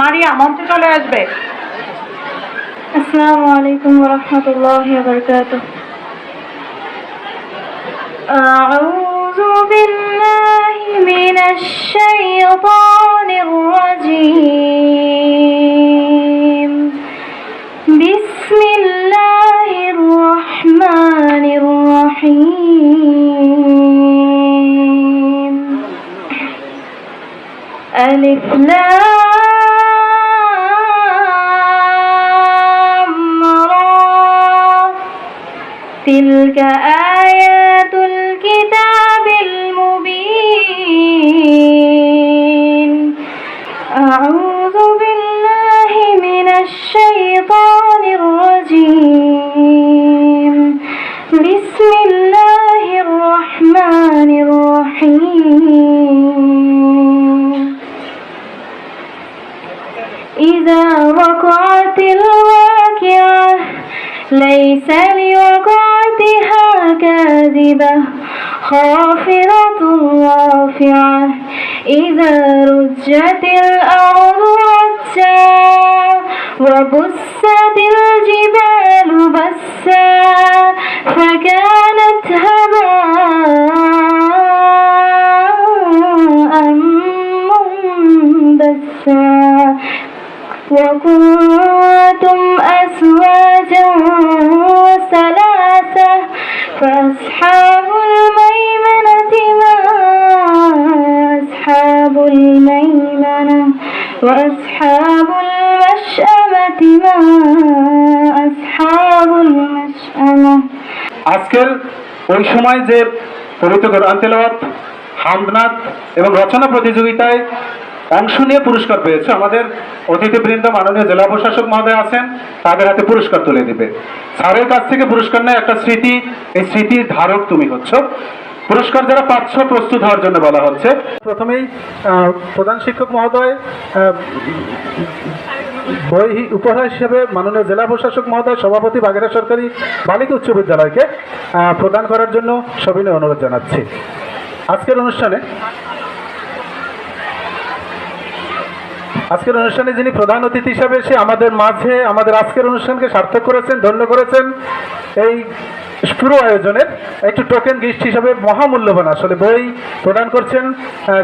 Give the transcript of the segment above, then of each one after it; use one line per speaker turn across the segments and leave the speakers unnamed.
মারিয়া মঞ্চে চলে আসবে
السلام عليكم ورحمة الله وبركاته أعوذ بالله من الشيطان الرجيم بسم الله الرحمن الرحيم ألف لام تلك آيات الكتاب المبين. أعوذ بالله من الشيطان الرجيم. بسم الله الرحمن الرحيم. إذا وقعت الواقعة ليس لوقعتها كاذبة خافضة رافعة إذا رجت الأرض رجا وبست الجبال بسا فكانت هباء منبثا. وكنتم فأصحاب الميمنة ما أصحاب الميمنة وأصحاب المشأمة ما أصحاب المشأمة
আজকের ওই সময় যে পবিত্র কোরআন তেলাওয়াত হামদনাথ এবং রচনা প্রতিযোগিতায় অংশ নিয়ে পুরস্কার পেয়েছে। আমাদের অতিথিবৃন্দ, মাননীয় জেলা প্রশাসক মহোদয় আছেন, তাদের হাতে পুরস্কার তুলে দিবে। স্যারের কাছ থেকে পুরস্কার নেয় একটা স্মৃতি, এই স্মৃতির ধারক তুমি হচ্ছ। পুরস্কার যারা পাচ্ছ, প্রস্তুত হওয়ার জন্য বলা হচ্ছে। প্রথমেই প্রধান শিক্ষক মহোদয় বই উপহার হিসেবে মাননীয় জেলা প্রশাসক মহোদয়, সভাপতি বাগেরহাট সরকারি বালিকা উচ্চ বিদ্যালয়কে প্রদান করার জন্য সবিনয় অনুরোধ জানাচ্ছি। আজকের অনুষ্ঠানে আজকের অনুষ্ঠানে যিনি প্রধান অতিথি হিসাবে এসে আমাদের মাঝে আমাদের আজকের অনুষ্ঠানকে সার্থক করেছেন, ধন্য করেছেন, এই পুরো আয়োজনের একটু টোকেন গিফট হিসাবে মহামূল্যবান আসলে বই প্রদান করছেন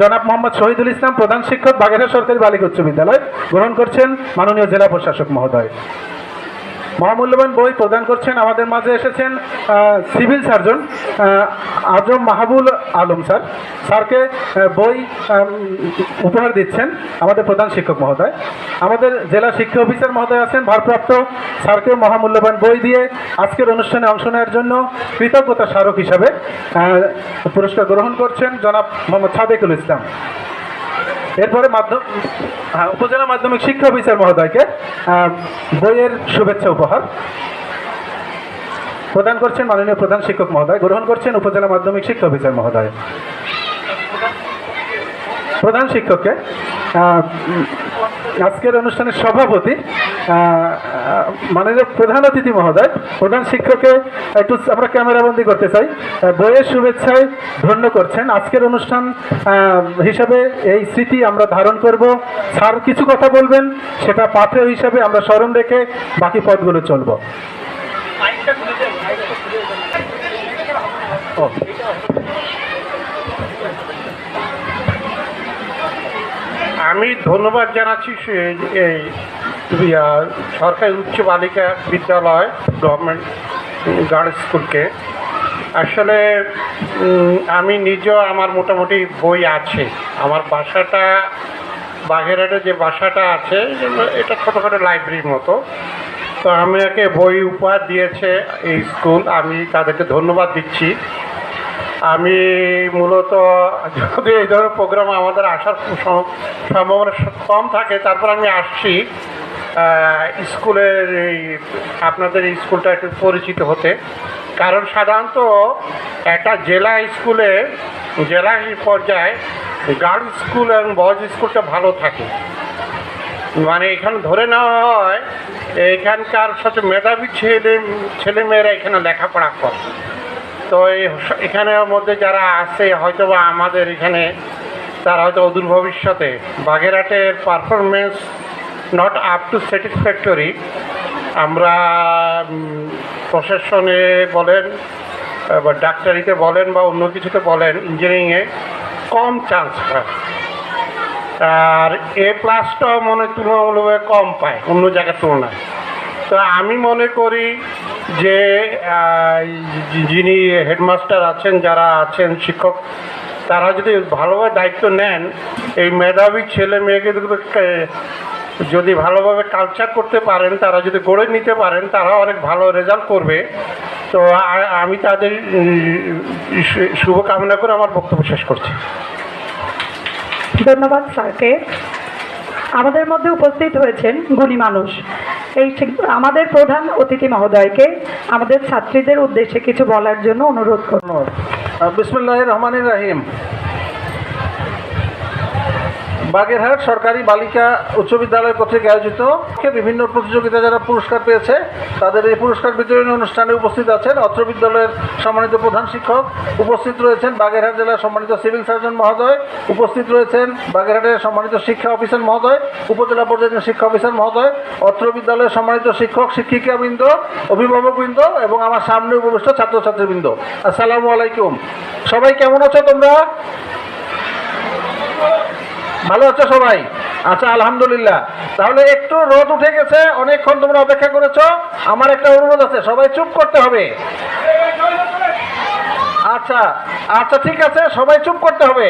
জনাব মোহাম্মদ শহীদুল ইসলাম, প্রধান শিক্ষক, বাগেরহাট সরকারি বালিকা উচ্চ বিদ্যালয়, গ্রহণ করছেন মাননীয় জেলা প্রশাসক মহোদয়। মহামূল্যবান বই প্রদান করছেন, আমাদের মাঝে এসেছেন civil surgeon Azam Mahbul Alam sir. স্যারকে বই উপহার দিচ্ছেন আমাদের প্রধান শিক্ষক মহোদয়। আমাদের জেলা শিক্ষা অফিসার মহোদয় আছেন, ভারপ্রাপ্ত স্যারকেও মহামূল্যবান বই দিয়ে আজকের অনুষ্ঠানে অংশ নেওয়ার জন্য কৃতজ্ঞতা স্মারক হিসাবে পুরস্কার গ্রহণ করছেন জনাব মোহাম্মদ সাদেকুল ইসলাম। এরপরে মাধ্যম উপজেলা মাধ্যমিক শিক্ষা অফিসার মহোদয়কে বইয়ের শুভেচ্ছা উপহার। প্রদান করছেন মাননীয় প্রধান শিক্ষক মহোদয়, গ্রহণ করছেন উপজেলা মাধ্যমিক শিক্ষা অফিসার মহোদয়। প্রধান শিক্ষককে আজকের অনুষ্ঠানের সভাপতি মাননীয় প্রধান অতিথি মহোদয়, প্রধান শিক্ষককে একটু আমরা ক্যামেরাবন্দি করতে চাই। বইয়ের শুভেচ্ছায় ধন্য করছেন। আজকের অনুষ্ঠান হিসাবে এই স্মৃতি আমরা ধারণ করব। স্যার কিছু কথা বলবেন, সেটা পাথেয় হিসাবে আমরা স্মরণ রেখে বাকি পথগুলো চলব।
আমি ধন্যবাদ জানাচ্ছি এই সরকারি উচ্চ বালিকা বিদ্যালয় গভর্নমেন্ট গার্লস স্কুলকে আসলে আমি নিজেও আমার মোটামুটি বই আছে। আমার বাসাটা বাঘেরহাটে যে বাসাটা আছে, এটা ছোটোখাটো লাইব্রেরির মতো। তো আমি একে বই উপহার দিয়েছে এই স্কুল আমি তাদেরকে ধন্যবাদ দিচ্ছি। আমি মূলত যদি এই ধরনের প্রোগ্রাম আমাদের আসার সম- সম্ভাবনা কম থাকে, তারপর আমি আসছি স্কুলের এই আপনাদের স্কুলটা একটু পরিচিত হতে। কারণ সাধারণত একটা জেলা স্কুলে, জেলা পর্যায়ে গার্লস স্কুল এবং বয়েজ স্কুলটা ভালো থাকে। মানে এখানে ধরে নেওয়া হয়, এখানকার সাথে মেধাবী ছেলে, ছেলেমেয়েরা এখানে লেখাপড়া করে। তো এখানের মধ্যে যারা আছে হয়তো বা আমাদের এখানে, তারা হয়তো অদূর ভবিষ্যতে বাগেরহাটের performance not up to satisfactory আমরা প্রশাসনে বলেন, বা ডাক্তারিতে বলেন বা অন্য কিছুতে বলেন ইঞ্জিনিয়ারিংয়ে কম চান্স পায় আর এ প্লাসটাও মনে তুলনামূলকভাবে কম পায়, অন্য জায়গার তুলনায়। তো আমি মনে করি যে যিনি হেডমাস্টার আছেন, যারা আছেন শিক্ষক, তারা যদি ভালোভাবে দায়িত্ব নেন, এই মেধাবী ছেলে মেয়েকে যদি ভালোভাবে কালচার করতে পারেন, তারা যদি গড়ে নিতে পারেন তারা অনেক ভালো রেজাল্ট করবে। তো আমি তাদের শুভকামনা করে আমার বক্তব্য শেষ করছি।
ধন্যবাদ স্যারকে। আমাদের মধ্যে উপস্থিত হয়েছেন গুণী মানুষ। এই আমাদের প্রধান অতিথি মহোদয়কে আমাদের ছাত্রীদের উদ্দেশ্যে কিছু বলার জন্য অনুরোধ করব।
বিসমুল্লাহ রহমানুর রাহিম। বাগেরহাট সরকারি বালিকা উচ্চ বিদ্যালয় কর্তৃক আয়োজিত। বিভিন্ন প্রতিযোগিতা যারা পুরস্কার পেয়েছে, তাদের এই পুরস্কার বিতরণী অনুষ্ঠানে উপস্থিত আছেন অত্র বিদ্যালয়ের সম্মানিত প্রধান শিক্ষক। উপস্থিত রয়েছেন বাগেরহাট জেলার সম্মানিত সিভিল সার্জন মহোদয়। উপস্থিত রয়েছেন বাগেরহাটের সম্মানিত শিক্ষা অফিসার মহোদয়, উপজেলা পর্যায়ের শিক্ষা অফিসার মহোদয়, অত্র বিদ্যালয়ের সম্মানিত শিক্ষক শিক্ষিকাবৃন্দ অভিভাবকবৃন্দ এবং আমার সামনে উপবিষ্ট ছাত্রছাত্রীবৃন্দ। আসসালামু আলাইকুম। সবাই কেমন আছো তোমরা? ভালো আছো সবাই? আচ্ছা আলহামদুলিল্লাহ। তাহলে একটু রোদ উঠে গেছে, অনেকক্ষণ তোমরা অপেক্ষা করেছ। আমার একটা অনুরোধ আছে, সবাই চুপ করতে হবে। আচ্ছা আচ্ছা ঠিক আছে, সবাই চুপ করতে হবে।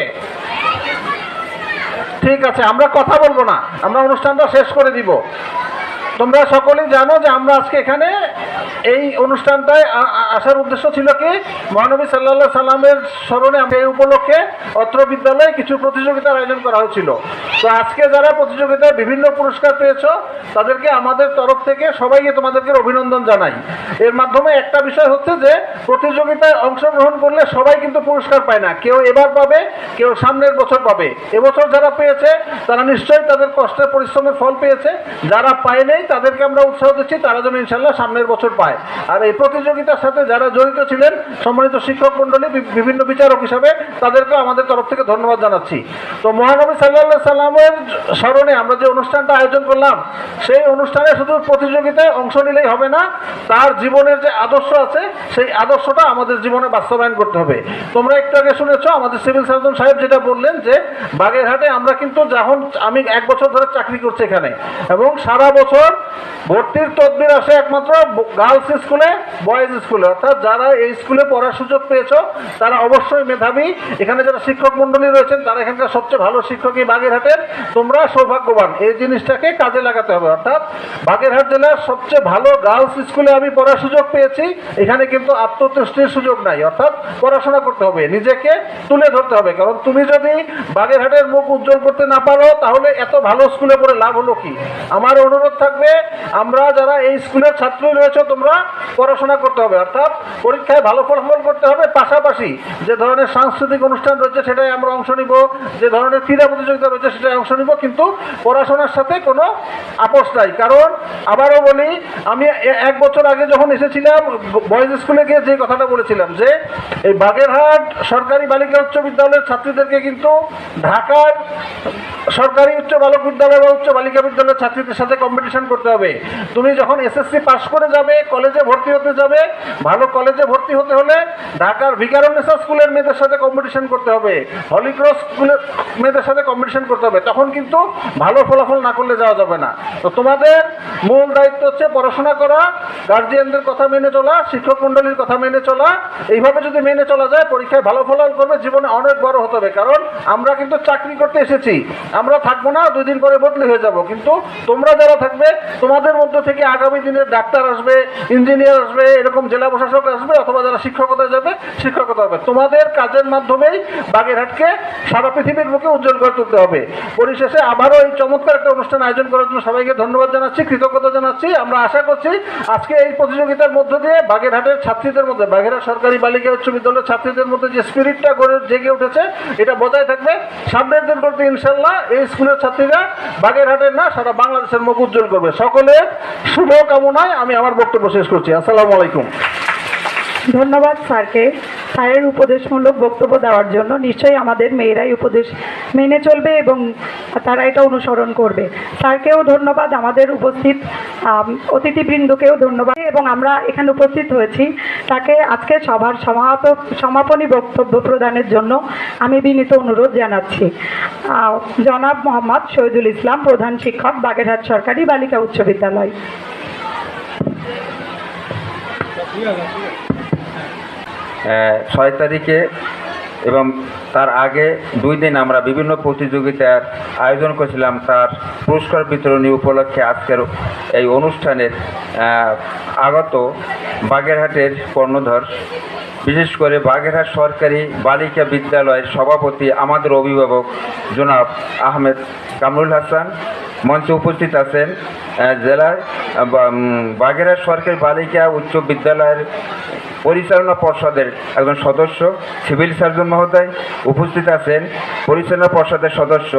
ঠিক আছে, আমরা কথা বলব না। আমরা অনুষ্ঠানটা শেষ করে দিব। তোমরা সকলেই জানো যে আমরা আজকে এখানে এই অনুষ্ঠানটায় আসার উদ্দেশ্য ছিল কি? মহানবী সাল্লাহ সাল্লামের স্মরণে এই উপলক্ষে অত্র বিদ্যালয়ে কিছু প্রতিযোগিতার আয়োজন করা হয়েছিল। তো আজকে যারা প্রতিযোগিতায় বিভিন্ন পুরস্কার পেয়েছ, তাদেরকে আমাদের তরফ থেকে সবাইকে তোমাদেরকে অভিনন্দন জানাই। এর মাধ্যমে একটা বিষয় হচ্ছে যে, প্রতিযোগিতায় অংশগ্রহণ করলে সবাই কিন্তু পুরস্কার পায় না। কেউ এবার পাবে, কেউ সামনের বছর পাবে। এবছর যারা পেয়েছে, তারা নিশ্চয়ই তাদের কষ্টের পরিশ্রমের ফল পেয়েছে। যারা পায় নেই, তাদেরকে আমরা উৎসাহ দিচ্ছি, তারা যেন ইনশাল্লাহ সামনের বছর পায়। আর এই প্রতিযোগিতার সাথে যারা জড়িত ছিলেন, সম্মানিত শিক্ষক মণ্ডলী বিভিন্ন বিচারক হিসাবে তাদেরকে আমাদের তরফ থেকে ধন্যবাদ জানাচ্ছি। তো মহানবী সাল্লাহ সাল্লামের স্মরণে আমরা যে অনুষ্ঠানটা আয়োজন করলাম, সেই অনুষ্ঠানে শুধু প্রতিযোগিতায় অংশ নিলেই হবে না, তার জীবনের যে আদর্শ আছে, সেই আদর্শটা আমাদের জীবনে বাস্তবায়ন করতে হবে। তোমরা একটু আগে শুনেছো আমাদের সিভিল সার্জন সাহেব যেটা বললেন যে, বাগেরহাটে আমরা কিন্তু যখন আমি এক বছর ধরে চাকরি করছি এখানে, এবং সারা বছর ভর্তির তদবির আসে একমাত্র গার্লস স্কুলে বয়েজ স্কুলে অর্থাৎ যারা এই স্কুলে পড়ার সুযোগ পেয়েছ, তারা অবশ্যই মেধাবী। এখানে যারা শিক্ষক মণ্ডলী রয়েছেন, তারা এখানকার সবচেয়ে ভালো শিক্ষক এই বাগেরহাটের। তোমরা সৌভাগ্যবান। এই জিনিসটাকে কাজে লাগাতে হবে। অর্থাৎ বাগেরহাট জেলার সবচেয়ে ভালো গার্লস স্কুলে আমি পড়ার সুযোগ পেয়েছি। এখানে কিন্তু আত্মতুষ্টির সুযোগ নাই। অর্থাৎ পড়াশোনা করতে হবে, নিজেকে তুলে ধরতে হবে। কারণ তুমি যদি বাগেরহাটের মুখ উজ্জ্বল করতে না পারো, তাহলে এত ভালো স্কুলে পড়ে লাভ হলো কি? আমার অনুরোধ থাকবে, আমরা যারা এই স্কুলের ছাত্রী রয়েছে তোমরা পড়াশোনা করতে হবে। অর্থাৎ পরীক্ষায় ভালো ফলাফল করতে হবে। পাশাপাশি যে ধরনের সাংস্কৃতিক অনুষ্ঠান রয়েছে সেটাই আমরা অংশ নিব। যে ধরনের ক্রীড়া প্রতিযোগিতা রয়েছে সেটাই অংশ নিব। কিন্তু পড়াশোনার সাথে কোনো আপোষ নাই। কারণ আবারও বলি, আমি এক বছর আগে যখন এসেছিলাম, বয়েজ স্কুলে গিয়ে যে কথাটা বলেছিলাম যে, এই বাগেরহাট সরকারি বালিকা উচ্চ বিদ্যালয়ের ছাত্রীদেরকে কিন্তু ঢাকার সরকারি উচ্চ বালক বিদ্যালয় বা উচ্চ বালিকা বিদ্যালয়ের ছাত্রীদের সাথে কম্পিটিশন করতে হবে। তুমি যখন এসএসসি পাশ করে যাবে কলেজে ভর্তি হতে যাবে। ভালো কলেজে ভর্তি হতে হলে ঢাকার ভিকারুন্নেসা স্কুলের মেয়েদের সাথে কম্পিটিশন করতে হবে। হলিক্রস স্কুলের মেয়েদের সাথে কম্পিটিশন করতে হবে। তখন কিন্তু ভালো ফলাফল না করলে যাওয়া যাবে না। তো তোমাদের মূল দায়িত্ব হচ্ছে পড়াশোনা করা গার্জিয়ানদের কথা মেনে চলা, শিক্ষক মণ্ডলীর কথা মেনে চলা। এইভাবে যদি মেনে চলা যায়, পরীক্ষায় ভালো ফলাফল করবে, জীবনে অনেক বড় হতে হবে। কারণ আমরা কিন্তু চাকরি করতে এসেছি। আমরা থাকব না দুই দিন পরে বদলি হয়ে যাব। কিন্তু তোমরা যারা থাকবে, তোমাদের মধ্য থেকে আগামী দিনের ডাক্তার আসবে ইঞ্জিনিয়ার আসবে, এরকম জেলা প্রশাসক আসবে অথবা যারা শিক্ষকতা যাবে, শিক্ষকতা হবে। তোমাদের কাজের মাধ্যমেই বাগেরহাটকে সারা পৃথিবীর বুকে উজ্জ্বল করে তুলতে হবে। পরিশেষে আবারও এই চমৎকার একটা অনুষ্ঠান আয়োজন করার জন্য সবাইকে ধন্যবাদ জানাচ্ছি, কৃতজ্ঞতা জানাচ্ছি। আমরা আশা করছি আজকে এই প্রতিযোগিতার মধ্য দিয়ে বাগেরহাটের ছাত্রীদের মধ্যে, বাগেরহাট সরকারি বালিকা উচ্চ বিদ্যালয়ের ছাত্রীদের মধ্যে যে স্পিরিটটা গড়ে, জেগে উঠেছে, এটা বজায় থাকবে। সামনের দিনগুলোতে ইনশাল্লাহ এই স্কুলের ছাত্রীরা বাগেরহাটের না, সারা বাংলাদেশের মুখ উজ্জ্বল করবে। সকলের শুভ কামনায় আমি আমার বক্তব্য শেষ করছি। আসসালামু আলাইকুম।
ধন্যবাদ স্যারকে। স্যারের উপদেশমূলক বক্তব্য দেওয়ার জন্য নিশ্চয়ই আমাদের মেয়েরাই উপদেশ মেনে চলবে এবং তারা এটা অনুসরণ করবে। স্যারকেও ধন্যবাদ, আমাদের উপস্থিত অতিথিবৃন্দকেও ধন্যবাদ এবং আমরা এখানে উপস্থিত হয়েছি। তাকে আজকে সভার সমাপ সমাপনী বক্তব্য প্রদানের জন্য আমি বিনীত অনুরোধ জানাচ্ছি। জনাব মোহাম্মদ শহীদুল ইসলাম, প্রধান শিক্ষক, বাগেরহাট সরকারি বালিকা উচ্চ বিদ্যালয়।
ছয় তারিখে এবং তার আগে দুই দিন আমরা বিভিন্ন প্রতিযোগিতার আয়োজন করেছিলাম। তার পুরস্কার বিতরণী উপলক্ষে আজকের এই অনুষ্ঠানের আগত বাগেরহাটের কর্ণধর, বিশেষ করে বাগেরহাট সরকারি বালিকা বিদ্যালয়ের সভাপতি আমাদের অভিভাবক জনাব আহমেদ কামরুল হাসান মঞ্চে উপস্থিত আছেন জেলার বাগেরা সরকারি বালিকা উচ্চ বিদ্যালয়ের পরিচালনা পর্ষদের একজন সদস্য, সিভিল সার্জন মহোদয় উপস্থিত আছেন। পরিচালনা পর্ষদের সদস্য,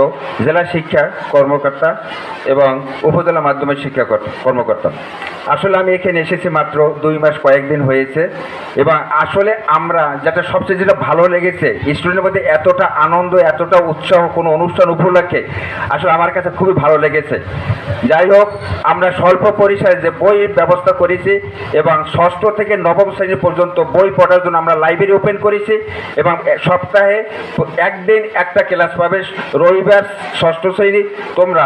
জেলা শিক্ষা কর্মকর্তা এবং উপজেলা মাধ্যমিক শিক্ষা কর্মকর্তা। আসলে আমি এখানে এসেছি মাত্র দুই মাস কয়েকদিন হয়েছে এবং আসলে আমরা যেটা সবচেয়ে যেটা ভালো লেগেছে স্টুডেন্টের মধ্যে এতটা আনন্দ, এতটা উৎসাহ, কোনো অনুষ্ঠান উপলক্ষে আসলে আমার কাছে খুবই ভালো লেগেছে। যাই হোক, আমরা স্বল্প পরিসরে যে বই ব্যবস্থা করেছি এবং ষষ্ঠ থেকে নবম শ্রেণি পর্যন্ত বই পড়ার জন্য আমরা লাইব্রেরি ওপেন করেছি এবং সপ্তাহে একদিন একটা ক্লাস পাবে রবিবার ষষ্ঠ শ্রেণি। তোমরা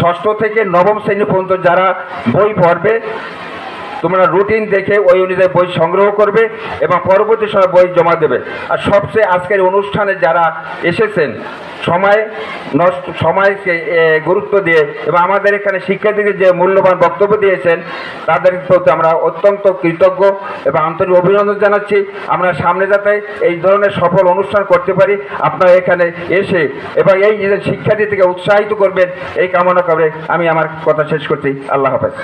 ষষ্ঠ থেকে নবম শ্রেণি পর্যন্ত যারা বই পড়বে, তোমরা রুটিন দেখে ওই অনুযায়ী বই সংগ্রহ করবে এবং পরবর্তী সময় বই জমা দেবে। আর সবচেয়ে আজকের অনুষ্ঠানে যারা এসেছেন সময় নষ্ট সময়কে গুরুত্ব দিয়ে এবং আমাদের এখানে শিক্ষার্থীদের যে মূল্যবান বক্তব্য দিয়েছেন, তাদের প্রতি আমরা অত্যন্ত কৃতজ্ঞ এবং আন্তরিক অভিনন্দন জানাচ্ছি। আমরা সামনে যাতে এই ধরনের সফল অনুষ্ঠান করতে পারি, আপনারা এখানে এসে এবং এই শিক্ষার্থী থেকে উৎসাহিত করবেন, এই কামনা করে আমি আমার কথা শেষ করছি। আল্লাহ হাফেজ।